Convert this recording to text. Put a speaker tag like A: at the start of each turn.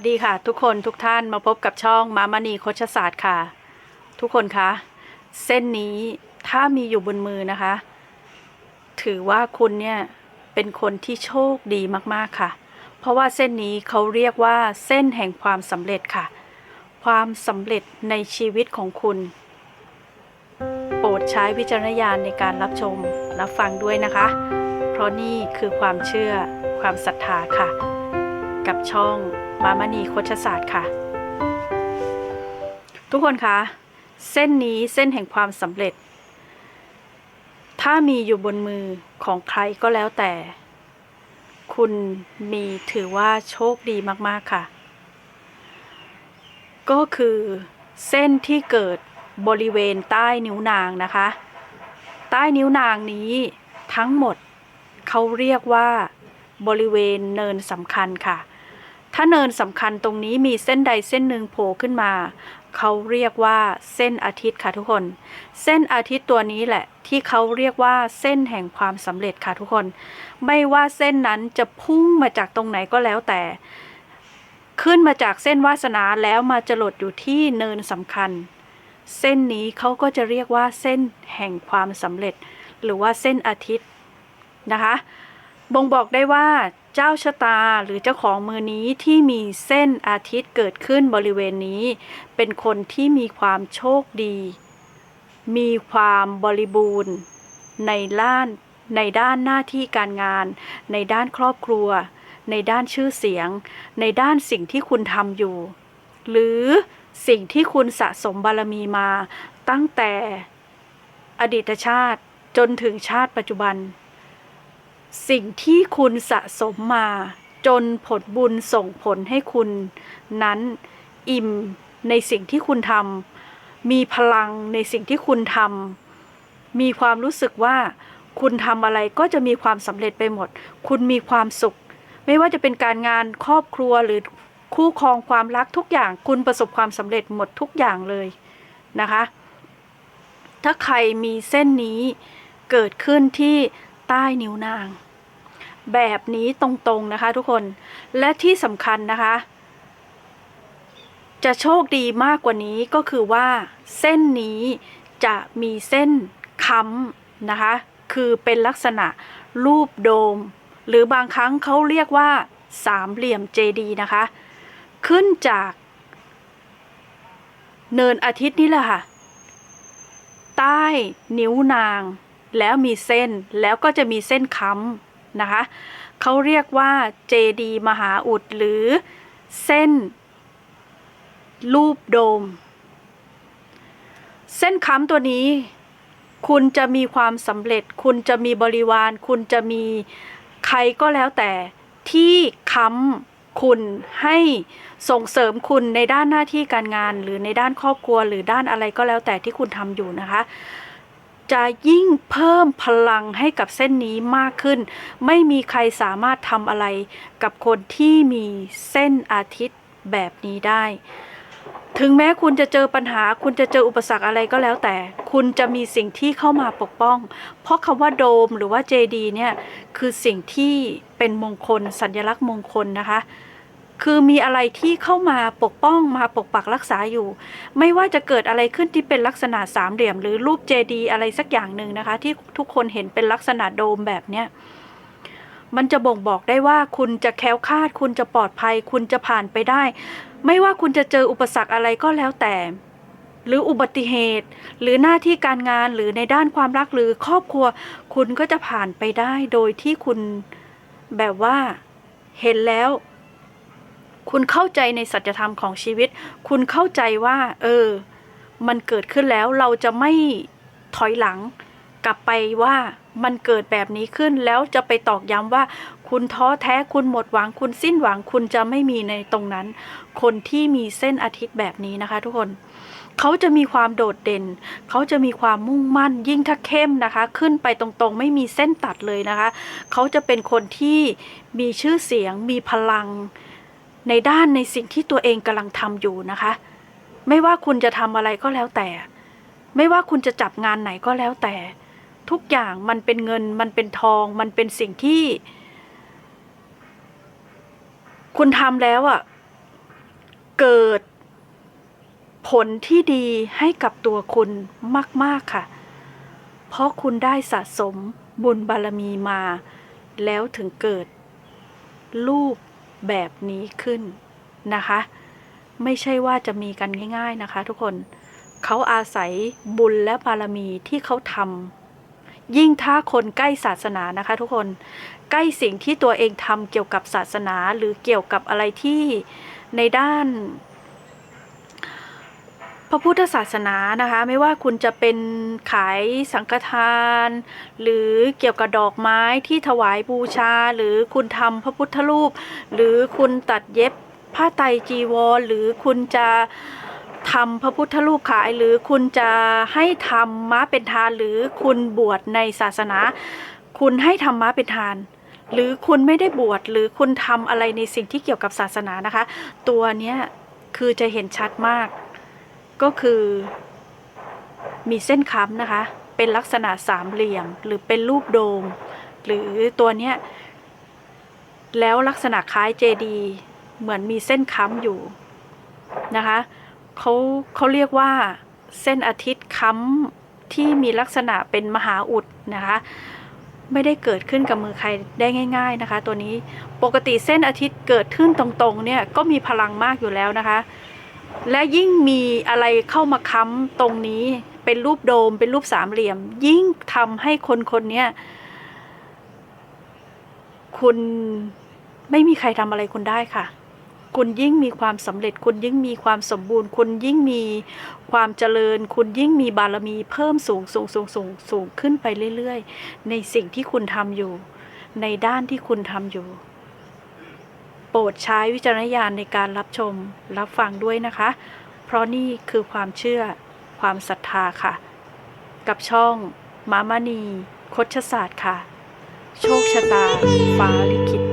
A: วัสดีค่ะ ทุกคนทุกท่านมาพบกับช่องมามณีโคชศาสตร์ค่ะ ทุกคนคะเส้นนี้ถ้ามีอยู่บนมือนะคะ ถือว่าคุณเนี่ยเป็นคนที่โชคดีมากๆค่ะ เพราะว่าเส้นนี้เขาเรียกว่าเส้นแห่งความสำเร็จค่ะ ความสำเร็จในชีวิตของคุณ โปรดใช้วิจารณญาณในการรับชมรับฟังด้วยนะคะ เพราะนี่คือความเชื่อความศรัทธาค่ะ กับช่องมามณีโคชศาสตร์ค่ะ ทุกคนคะเส้นนี้เส้นแห่งความสำเร็จ ถ้ามีอยู่บนมือของใครก็แล้วแต่ คุณมีถือว่าโชคดีมากๆค่ะ ก็คือเส้นที่เกิดบริเวณใต้นิ้วนางนะคะ ใต้นิ้วนางนี้ทั้งหมดเขาเรียกว่าบริเวณเนินสำคัญค่ะ ถ้าเนินสำคัญตรงนี้มีเส้นใดเส้นหนึ่งโผล่ขึ้นมา เขาเรียกว่าเส้นอาทิตย์ค่ะทุกคน เส้นอาทิตย์ตัวนี้แหละ ที่เขาเรียกว่าเส้นแห่งความสำเร็จค่ะทุกคน ไม่ว่าเส้นนั้นจะพุ่งมาจากตรงไหนก็แล้วแต่ ขึ้นมาจากเส้นวาสนาแล้วมาจรดอยู่ที่เนินสำคัญ เส้นนี้เขาก็จะเรียกว่าเส้นแห่งความสำเร็จ หรือว่าเส้นอาทิตย์นะคะ บ่งบอกได้ว่าเจ้าชะตาหรือเจ้าของมือนี้ที่มีเส้นอาทิตย์เกิดขึ้นบริเวณนี้ เป็นคนที่มีความโชคดี มีความบริบูรณ์ ในด้านในด้านหน้าที่การงาน ในด้านครอบครัว ในด้านชื่อเสียง ในด้านสิ่งที่คุณทำอยู่ หรือสิ่งที่คุณสะสมบารมีมาตั้งแต่อดีตชาติจนถึงชาติปัจจุบัน สิ่งที่คุณสะสมมา จนผลบุญส่งผลให้คุณนั้นอิ่มในสิ่งที่คุณทำมีพลังในสิ่งที่คุณทำมีความรู้สึกว่าคุณทำอะไรก็จะมีความสำเร็จไปหมด คุณมีความสุข ไม่ว่าจะเป็นการงานครอบครัวหรือคู่ครองความรักทุกอย่างคุณประสบความสำเร็จหมดทุกอย่างเลยนะคะ ถ้าใครมีเส้นนี้เกิดขึ้นที่ ใต้นิ้วนาง แบบนี้ตรงๆนะคะทุกคนและที่สำคัญนะคะ จะโชคดีมากกว่านี้ก็คือว่าเส้นนี้จะมีเส้นค้ำนะคะ คือเป็นลักษณะรูปโดม หรือบางครั้งเขาเรียกว่าสามเหลี่ยมเจดีนะคะ ขึ้นจากเนินอาทิตย์นี่แหละค่ะ ใต้นิ้วนาง แล้วมีเส้นแล้วก็จะมีเส้นค้ำนะคะเขาเรียกว่าเจดีมหาอุดหรือเส้น รูปโดม เส้นค้ำตัวนี้ คุณจะมีความสำเร็จ คุณจะมีบริวาร คุณจะมีใครก็แล้วแต่ที่ค้ำคุณให้ส่งเสริมคุณในด้านหน้าที่การงาน หรือในด้านครอบครัว หรือด้านอะไรก็แล้วแต่ที่คุณทำอยู่นะคะ จะยิ่งเพิ่มพลังให้กับเส้นนี้มากขึ้น ไม่มีใครสามารถทำอะไรกับคนที่มีเส้นอาทิตย์แบบนี้ได้ ถึงแม้คุณจะเจอปัญหา คุณจะเจออุปสรรคอะไรก็แล้วแต่ คุณจะมีสิ่งที่เข้ามาปกป้อง เพราะคำว่าโดมหรือว่าเจดีเนี่ย คือสิ่งที่เป็นมงคล สัญลักษณ์มงคลนะคะ คือมีอะไรที่เข้ามาปกป้องมาปกปักรักษาอยู่ ไม่ว่าจะเกิดอะไรขึ้นที่เป็นลักษณะสามเหลี่ยม หรือรูปเจดีอะไรสักอย่างหนึ่งนะคะ ที่ทุกคนเห็นเป็นลักษณะโดมแบบเนี้ยมันจะบ่งบอกได้ว่าคุณจะแคล้วคลาด คุณจะปลอดภัย คุณจะผ่านไปได้ ไม่ว่าคุณจะเจออุปสรรคอะไรก็แล้วแต่ หรืออุบัติเหตุ หรือหน้าที่การงานหรือในด้านความรักหรือครอบครัว คุณก็จะผ่านไปได้ โดยที่คุณแบบว่าเห็นแล้ว คุณเข้าใจในสัจธรรมของชีวิต คุณเข้าใจว่า เออ มันเกิดขึ้นแล้วเราจะไม่ถอยหลัง กลับไปว่ามันเกิดแบบนี้ขึ้นแล้วจะไปตอกย้ำว่า คุณท้อแท้คุณหมดหวังคุณสิ้นหวังคุณจะไม่มีในตรงนั้น คนที่มีเส้นอาทิตย์แบบนี้นะคะ ทุกคนเขาจะมีความโดดเด่น เขาจะมีความมุ่งมั่น ยิ่งถ้าเข้มนะคะ ขึ้นไปตรงๆ ไม่มีเส้นตัดเลยนะคะ เขาจะเป็นคนที่มีชื่อเสียง มีพลัง ในด้านในสิ่งที่ตัวเองกำลังทำอยู่นะคะ ไม่ว่าคุณจะทำอะไรก็แล้วแต่ ไม่ว่าคุณจะจับงานไหนก็แล้วแต่ ทุกอย่างมันเป็นเงินมันเป็นทอง มันเป็นสิ่งที่ คุณทำแล้วอะ่ะเกิดผลที่ดีให้กับตัวคุณมาก ๆ ค่ะ เพราะคุณได้สะสมบุญบารมีมา แล้วถึงเกิดรูป แบบนี้ขึ้นนะคะ ไม่ใช่ว่าจะมีกันง่าย ๆนะคะ ทุกคนเขาอาศัยบุญและบารมีที่เขาทำยิ่งถ้าคนใกล้ศาสนานะคะ ทุกคนใกล้สิ่งที่ตัวเองทำเกี่ยวกับศาสนาหรือเกี่ยวกับอะไรที่ในด้าน พระพุทธศาสนานะคะไม่ว่าคุณจะเป็นขายสังฆทาน หรือเกี่ยวกับดอกไม้ที่ถวายบูชา หรือคุณทำพระพุทธรูป หรือคุณตัดเย็บผ้าไตรจีวร หรือคุณจะทำพระพุทธรูปขายหรือคุณจะให้ทำม้าเป็นทาน หรือคุณบวชในศาสนา คุณให้ทำม้าเป็นทาน หรือคุณไม่ได้บวชหรือคุณทำอะไรในสิ่งที่เกี่ยวกับศาสนานะคะ ตัวเนี้ยคือจะเห็นชัดมาก ก็คือมีเส้นค้ำนะคะ เป็นลักษณะสามเหลี่ยมหรือเป็นรูปโดม หรือตัวเนี้ย แล้วลักษณะคล้ายเจดีเหมือนมีเส้นค้ำอยู่นะคะเขาเขาเรียกว่าเส้นอาทิตย์ค้ำที่มีลักษณะเป็นมหาอุดนะคะ ไม่ได้เกิดขึ้นกับมือใครได้ง่าย ๆนะคะ ตัวนี้ปกติเส้นอาทิตย์เกิดขึ้นตรงๆเนี่ยก็มีพลังมากอยู่แล้วนะคะ และยิ่งมีอะไรเข้ามาค้ำตรงนี้เป็นรูปโดมเป็นรูปสามเหลี่ยม ยิ่งทำให้คนคนนี้คุณไม่มีใครทำอะไรคุณได้ค่ะ คุณยิ่งมีความสำเร็จ คุณยิ่งมีความสมบูรณ์ คุณยิ่งมีความเจริญ คุณยิ่งมีบารมีเพิ่มสูงสูงสูงสูงสูงขึ้นไปเรื่อย ๆ ในสิ่งที่คุณทำอยู่ ในด้านที่คุณทำอยู่ โปรดใช้วิจารณญาณในการรับชมรับฟังด้วยนะคะ เพราะนี่คือความเชื่อความศรัทธาค่ะ กับช่อง มามณีคดชศาสตร์ค่ะ โชคชะตา ฟ้าลิขิต